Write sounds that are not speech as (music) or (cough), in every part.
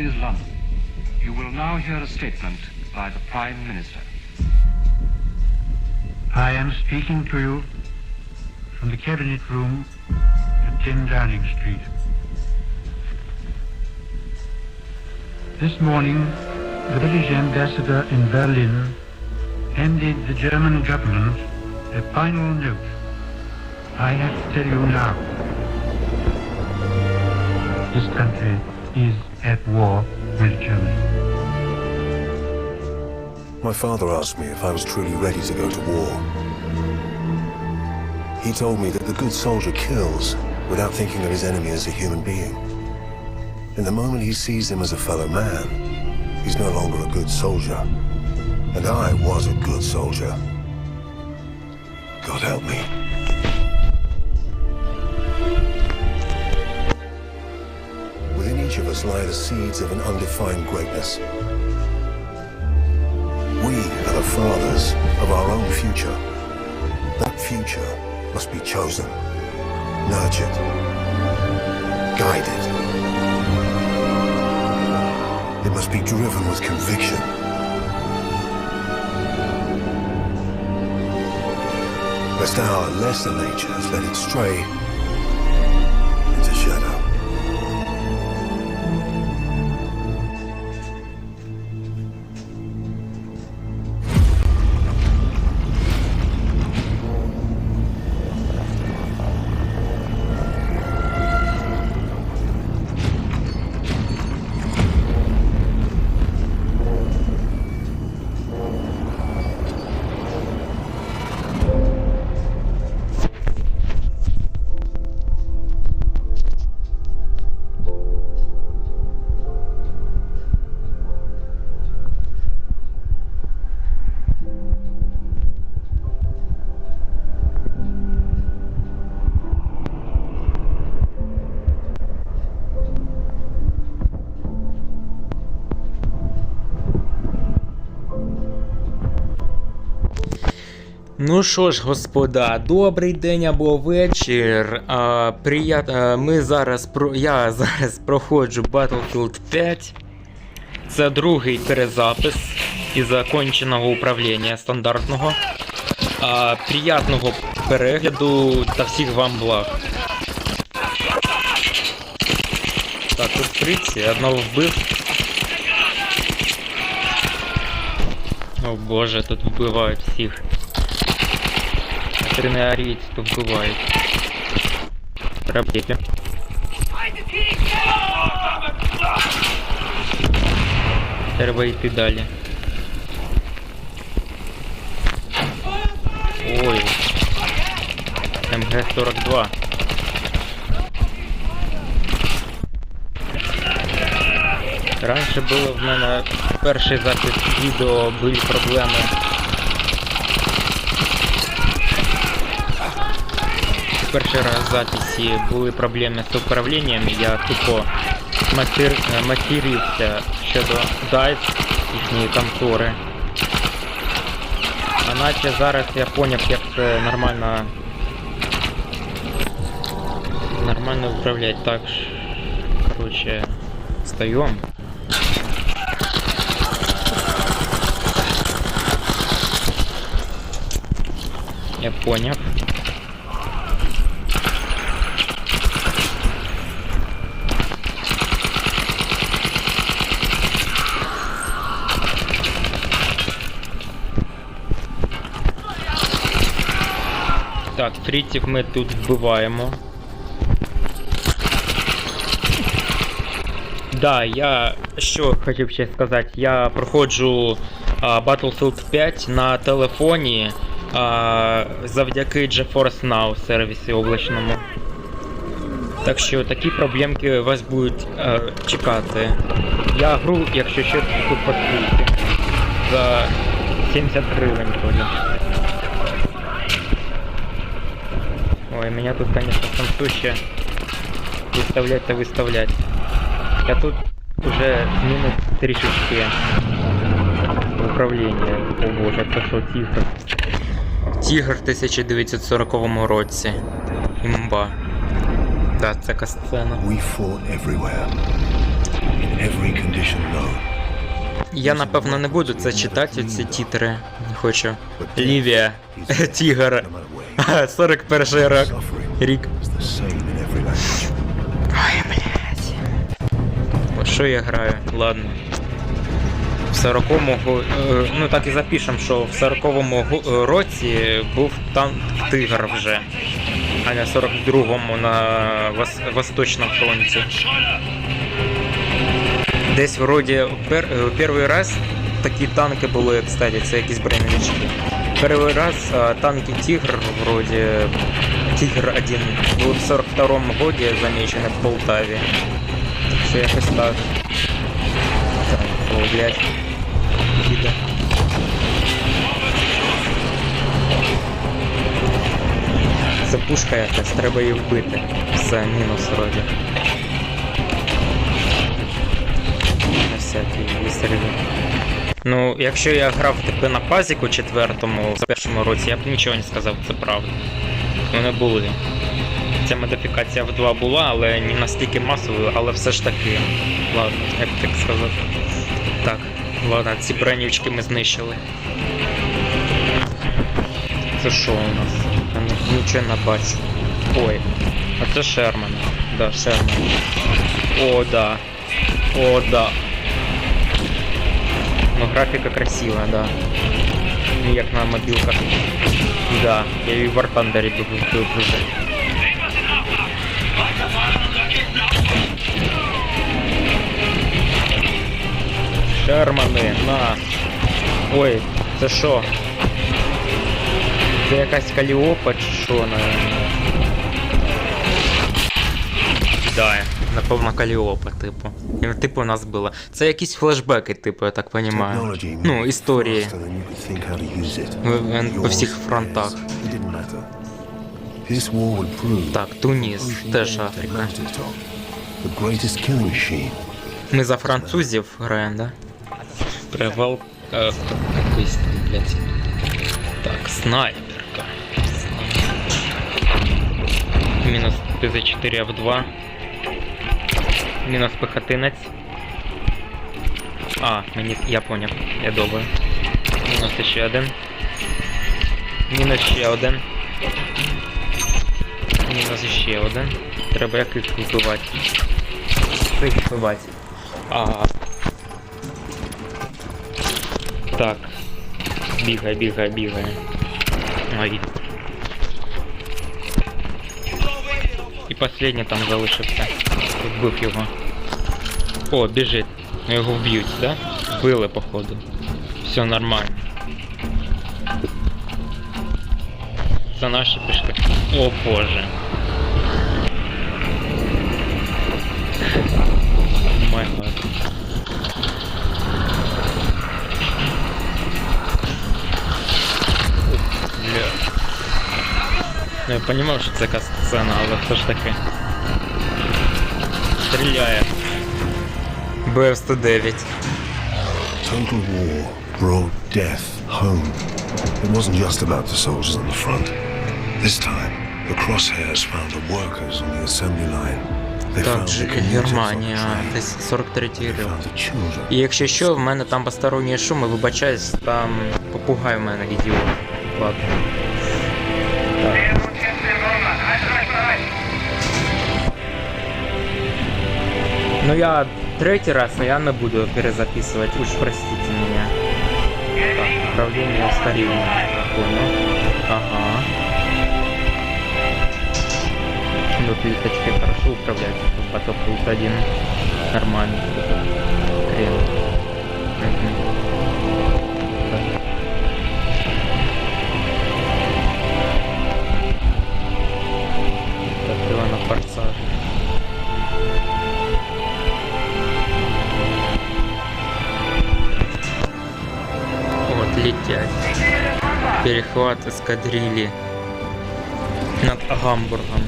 is London. You will now hear a statement by the Prime Minister. I am speaking to you from the Cabinet Room at 10 Downing Street. This morning, the British ambassador in Berlin handed the German government a final note. I have to tell you now. This country is at war with Germany. My father asked me if I was truly ready to go to war. He told me that the good soldier kills without thinking of his enemy as a human being. In the moment he sees him as a fellow man, he's no longer a good soldier. And I was a good soldier. God help me. Each of us lie the seeds of an undefined greatness. We are the fathers of our own future. That future must be chosen, nurtured, guided. It must be driven with conviction. Lest our lesser natures let it stray Ну що ж, господа, добрий день або вечір. А, прият... а, ми зараз про... Я зараз проходжу Battlefield 5. Це другий перезапис із законченого управління стандартного. А, приятного перегляду та всіх вам благ. Так, тут фриці, одного вбив. О боже, тут вбивають всіх. Тринарійці тут вбивають. Рабіки. Треба йти далі. Ой. МГ-42. Раніше було в мене перший запис відео були проблеми перший раз в записі були проблеми з управлінням, я тупо матір... е, матерився щодо DICE, їхньої контори. А наче зараз я поняв, як це нормально нормально управляти так. ж. Короче, встаем. Я понял. Так, фрітів ми тут вбиваємо. Да, я що хотів ще сказати, я проходжу а, Battlefield 5 на телефоні а, завдяки GeForce Now сервісі облачному. Так що такі проблемки вас будуть е, чекати. Я гру, якщо що, тут по. За 70 гривень вроде. Ой, меня тут, конечно, самсуще выставлять-то выставлять. Я тут уже змінив трішечки управління. О боже, це що тігр? Тігр в 1940 році. Імба. Да, це касцена. We fought everywhere. In every condition known. Я напевно не буду це читати, ці тітри. Не хочу. Лівія. (laughs) Тігр. no matter where. 41 рік. Рік. Ой, блядь. От що я граю? Ладно. В 40-му, го- е, ну так і запишем, що в 40-му е, році був танк Тигр вже, а не в 42-му на Восточному фронті. Десь вроді пер, е, перший раз такі танки були, кстати, це якісь броневички. Перший раз а, танки Тигр, вроді Тигр 1, були в 42-му годі замечені в Полтаві. Що якось так. Так, о, блядь. Їде. Це пушка якась, треба її вбити. Все, мінус вроді. На всякий вистрілив. Ну, якщо я грав типу на пазіку четвертому в першому році, я б нічого не сказав, це правда. Вони були. Ця модифікація в 2 була, але не настільки масовою, але все ж таки. Ладно, як так сказати. Так, ладно, ці бронівчики ми знищили. Це що у нас? Нічого не бачу. Ой, а це Шерман. Да, Шерман. О, да. О, да. Ну, графіка красива, да. Не як на мобілках. Да, я і в War Thunder був дуже. Шермани, на. Ой, це що? Це якась каліопа чи що, наверное? Да, напевно, каліопа, типу. І, Типу у нас було. Це якісь флешбеки, типу, я так понімаю. Technology Ну, moved історії. faster than you could think how to use it. В- в- По Yours, всіх фронтах. theirs, It didn't matter. This war would prove Так, Туніс, Ocean теж Gate Африка. Mountaintop, the greatest killing machine. Ми за французів граємо, да? Привал э, якийсь там, блядь. Так, снайперка. Снайперка. Мінус ТЗ4 F2. Мінус пехотинець. А, мені. я поняв, я добре. Мінус ще один. Мінус ще один. Мінус ще один. Треба яких вбивати. Цих вбивати. Ага. Так. Бігай, бігай, бігай. Ай. І последній там залишився. Вбив його. О, біжить. Ну його вб'ють, да? Вбили, походу. Все нормально. Це наші пішки. О боже. Май гад. Бля. Ну я понимав, що це якась сцена, але все ж таки. Стріляє. БФ-109. Total war brought death home. It wasn't just about the soldiers on the front. This time, the crosshairs found the workers on the assembly line. The Германія, десь 43 They рік. І якщо що, в мене там посторонні шуми, вибачаюсь, там попугай в мене ідіот. Ладно. Ну я третий раз, не буду перезаписывать, уж простите меня. Так, управление ускорение. Понял. Ага. Ну, плиточкой хорошо управлять. В Battlefield 1 нормально. Хрен. Мгм. Так. Его на форсаж. Вот летят. Перехват эскадрильи над Гамбургом.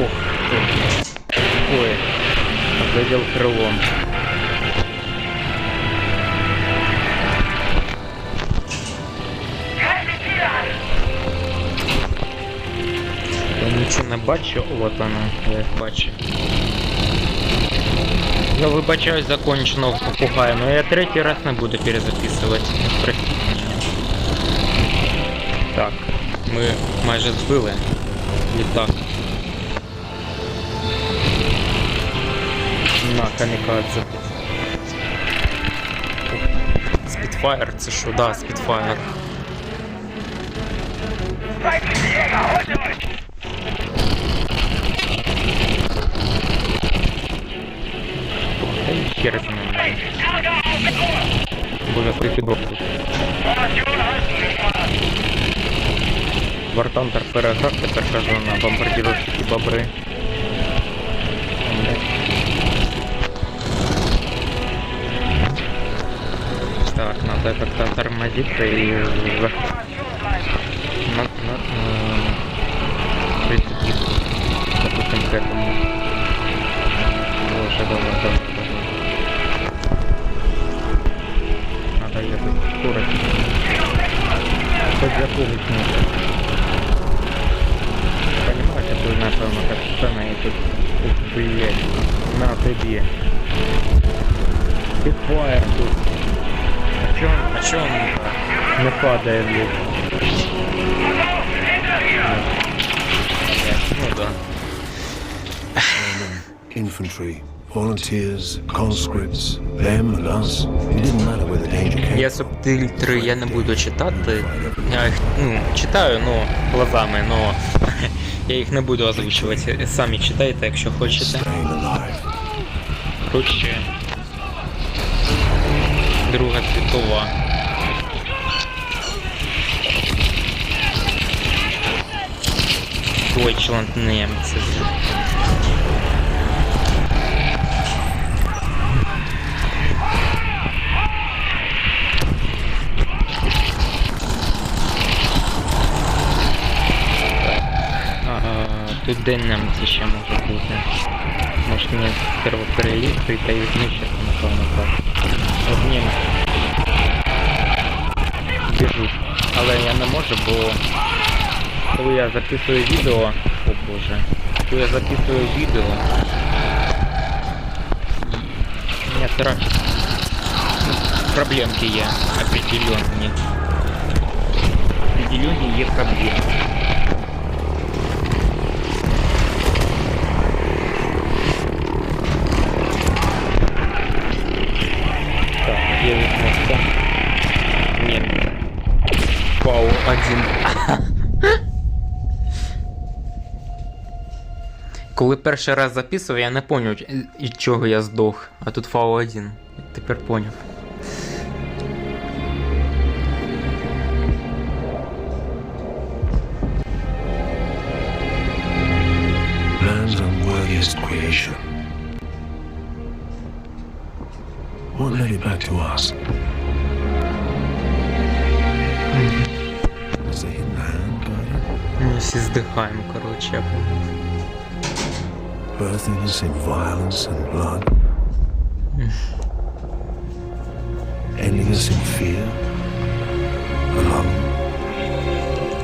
Ох. Ой. Задел крылом. бачу, от вона, я їх бачу. Я вибачаюсь за конченого попугая, но я третій раз не буду перезаписувати. Простіть мене. Так, ми майже збили літак. На камікадзе. Спідфайр, це що? Да, Спідфайр. Та й хер з ним. Боже, скільки бок тут. Вартантер переграв, тепер кажу на бомбардировщики бобри. Так, надо как-то тормозиться и за... на, на, на... прицепить, допустим, к этому. Боже, давай, давай, скорость. Хоть запугать надо. Понимаете, тут напевно как сцена и тут, блядь, на тебе. Спидфайр тут. А чё он, а чё он не падает, блядь? Блядь, Ну да. Infantry, volunteers, conscripts, them and us. It didn't matter where the danger came Я субтитри я не буду читати. Я їх ну, читаю, ну, глазами, но (laughs) я їх не буду озвучувати. Самі читайте, якщо хочете. Коротше. Друга світова. Deutschland немці. Тут немці ще може бути. Може мені сперва перелізти та їх знищити, напевно, так. От німці. Біжуть. Але я не можу, бо коли я записую відео... О боже. Коли я записую відео... У меня тра... проблемки є определенні. Определенні є проблеми. Коли перший раз записував, я не поняв, від чого я здох. А тут фау 1. Тепер поняв. Man's unworthiest creation. What led it back to us? Was a hidden hand всі здихаємо, коротше, я поняв. Birthing us in violence and blood? Ending us in fear? Alone?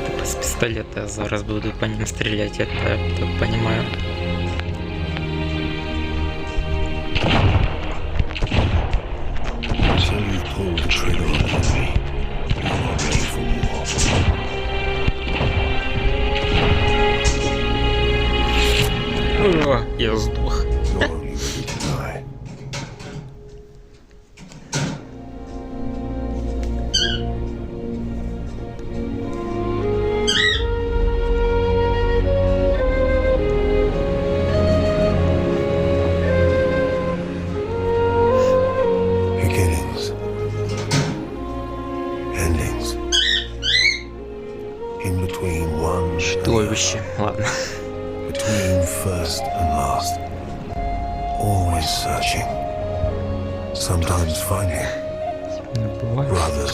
Типа з пістолета я зараз буду по ним стріляти, я так, так понимаю. Until you pull the trigger on enemy, you are ready for war. Я здох.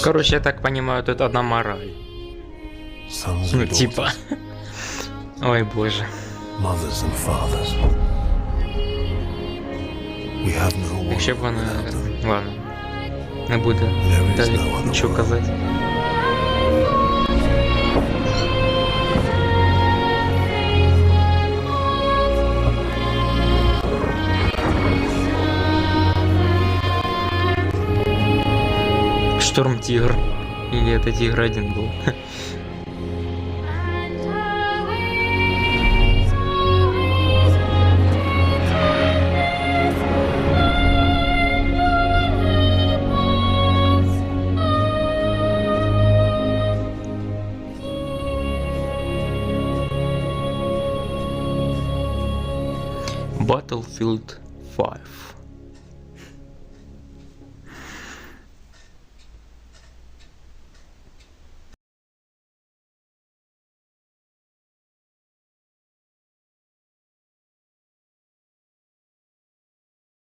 Короче, я так понимаю, тут одна мораль. Sons Ну, типа. Ой, боже. Mothers and fathers. We have no one Якщо б вони. without them. Ладно. Не буду далі нічого казати. Шторм Тигр. Или это Тигр один был? (laughs) Battlefield 5.